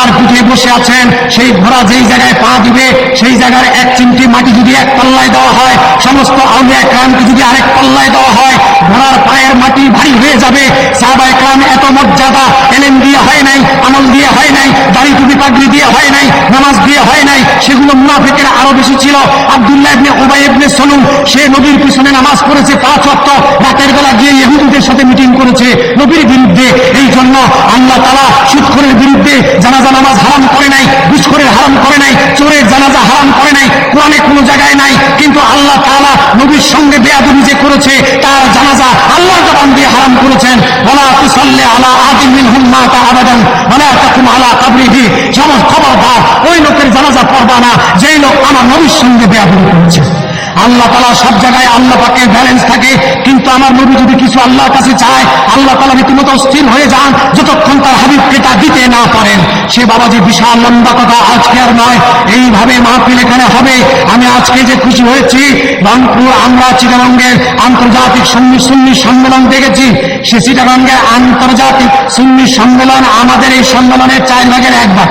ঘোড়ার পিঠে বসে আছেন, সেই ঘোড়া যেই জায়গায় পা দিবে, সেই জায়গার এক চিমটি মাটি যদি এক পাল্লায় দেওয়া হয়, সমস্ত আউলিয়া একরামকে যদি আরেক পাল্লায় দেওয়া হয়, ঘোড়ার পায়ের মাটি ভারী হয়ে যাবে। সাহাবা একরাম এত মর্যাদা এলেন দিয়ে হয় নাই, আমল দিয়ে হয় নাই, দাড়ি টুপি পাগড়ি দিয়ে হয় নাই, নামাজ দিয়ে হয় নাই, সেগুলো মুনাফিকের আরও বেশি ছিল। আবদুল্লাহ ইবনে উবাই ইবনে সলুম, সে নবীর পিছনে নামাজ পড়েছে পাঁচ ওয়াক্ত, রাতের বেলা গিয়ে ইহুদিদের সাথে মিটিং করেছে। নবীর বিরুদ্ধে এই জন্য আল্লাহ তালা সুৎখরের বিরুদ্ধে জানাজা নামাজ হারাম করে নাই ঘুষখোরের হারাম করে নাই, চোরের জানাজা হারাম করে নাই, কোরআনে কোনো জায়গায় নাই, কিন্তু আল্লাহ তাআলা নবীর সঙ্গে বেয়াদবি যে করেছে, তার জানাজা আল্লাহর জবান দিয়ে হারাম করেছেন। ওলা তুসাল্লি আলা আদিম মিনহুম মাতা আবাদান ওলা তাকুম আলা কাবরিহি। সমস্ত খবরদার, ওই লোকের জানাজা পড়বা না, যেই লোক আমার নবীর সঙ্গে বেয়াদবি করেছে। আল্লাহ তালা সব জায়গায় আল্লাহ পাকের ব্যালেন্স থাকে। কিন্তু আমার নবী যদি কিছু আল্লাহর কাছে চায়, আল্লাহ তালা রীতিমতো স্থির হয়ে যান, যতক্ষণ তার হাবিবকে তা দিতে না পারেন। সে বাবাজি বিশাল লম্বা কথা, আজকে আর নয়, এইভাবে মাহফিল এখানে হবে। আমি আজকে যে খুশি হয়েছি রংপুর আমরা চিটাগঙ্গের আন্তর্জাতিক সুন্নি সুন্নি সম্মেলন দেখেছি। সে চিটাগঙ্গের আন্তর্জাতিক সুন্নি সম্মেলন আমাদের এই সম্মেলনের চার ভাগের এক ভাগ।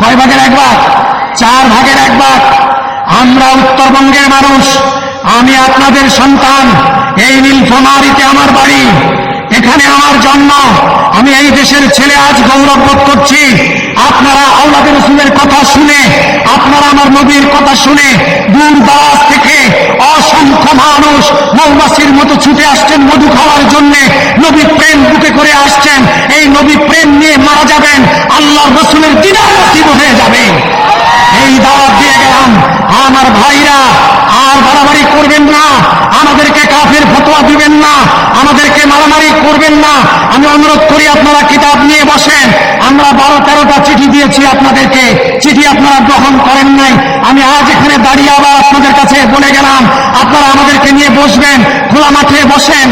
কয় ভাগের এক ভাগ? চার ভাগের এক ভাগ। আমরা উত্তরবঙ্গের মানুষ, আমি আপনাদের সন্তান, এই নীলফামারিতে আমার বাড়ি, এখানে আমার জন্ম, আমি এই দেশের ছেলে আজ গৌরব বোধ করছি। আপনারা আল্লাহ রসুলের কথা শুনে, আপনারা আমার নবীর কথা শুনে, দূর দাস থেকে অসংখ্য মানুষ মৌমাছির মতো ছুটে আসছেন মধু খাওয়ার জন্য। নবী প্রেম বুকে করে আসছেন। এই নবী প্রেম নিয়ে মারা যাবেন। আল্লাহ রসুলের দিদার নসিব হয়ে আমার ভাইরা, আর বাড়াবাড়ি করবেন না। আমাদেরকে কাফের ফতোয়া দিবেন না। আমাদেরকে মারামারি করবেন না। আমি অনুরোধ করি, আপনারা কিতাব নিয়ে বসেন। আমরা বারো তেরোটা চিঠি দিয়েছি আপনাদেরকে। চিঠি আপনারা গ্রহণ করেন নাই। আমি আজ এখানে দাঁড়িয়ে আবার আপনাদের কাছে বলে গেলাম, আপনারা আমাদেরকে নিয়ে বসবেন, খোলা মাঠে বসেন।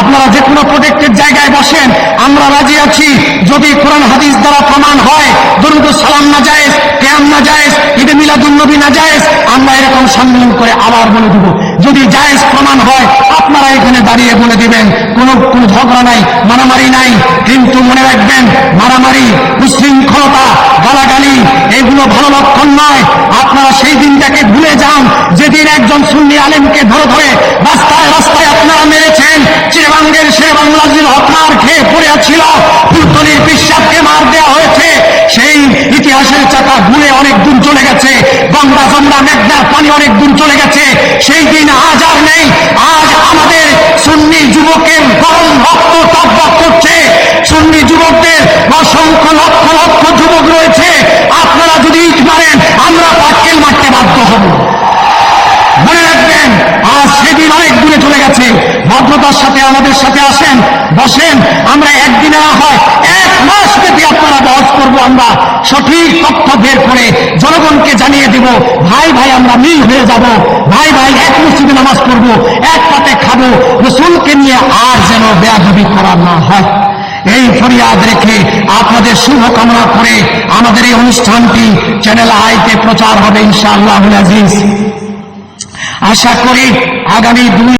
আপনারা যে কোনো প্রোটেক্টেড জায়গায় বসেন। আমরা রাজি আছি। যদি কোরআন হাদিস দ্বারা প্রমাণ হয়, দরুদ সালাম না যায় কেয়াম না যায় ঈদে মিলাদুন্নবী না যায় আমরা এরকম সম্মেলন করে আবার বলে দিব। যদি জায়েজ প্রমাণ হয়, আপনারা এখানে দাঁড়িয়ে বলে দিবেন, কোনো ঝগড়া নাই, মারামারি নাই। কিন্তু মনে রাখবেন, মারামারি উশৃঙ্খলতা গালাগালি, এগুলো ভালো লক্ষণ নয়। আপনারা সেই দিনটাকে ভুলে যান, যেদিন একজন সুন্নি আলেমকে ধরে ধরে রাস্তায় রাস্তায় আপনারা মেরেছেন চিরবাঙ্গের সে বাংলাদেশের হকমার খেয়ে পড়ে ছিল ফুলতলির ঘুরে অনেক দূর চলে গেছে। গঙ্গা জমরা মেঘনার পানি অনেক দূর চলে গেছে। সেই দিন আজ আর নেই। আজ আমাদের সুন্নি যুবকের গরম রক্ত টকবক করছে। সুন্নি যুবকদের অসংখ্য লক্ষ লক্ষ যুবক রয়েছে। আপনারা যদি ইট মারেন, আমরা পাটকেল মারতে বাধ্য হব। মনে রাখবেন, আজ সেদিন অনেক দূরে চলে গেছে। ভদ্রতার সাথে আমাদের সাথে আসেন, বসেন। আমরা একদিনে না হয় আমরা সঠিক তথ্য বের করে জনগণকে জানিয়ে দেব, ভাই ভাই আমরা মিল হয়ে যাব, ভাই ভাই এক মসজিদে নামাজ পড়ব, এক পাতে খাব, রসুলকে নিয়ে আর যেন বেয়াদবি করা না হয়। এই ফরিয়াদ রেখে আপনাদের শুভ কামনা করে আমাদের এই অনুষ্ঠানটি চ্যানেল আইতে প্রচার হবে ইনশাআল্লাহ আশা করি আগামী দুই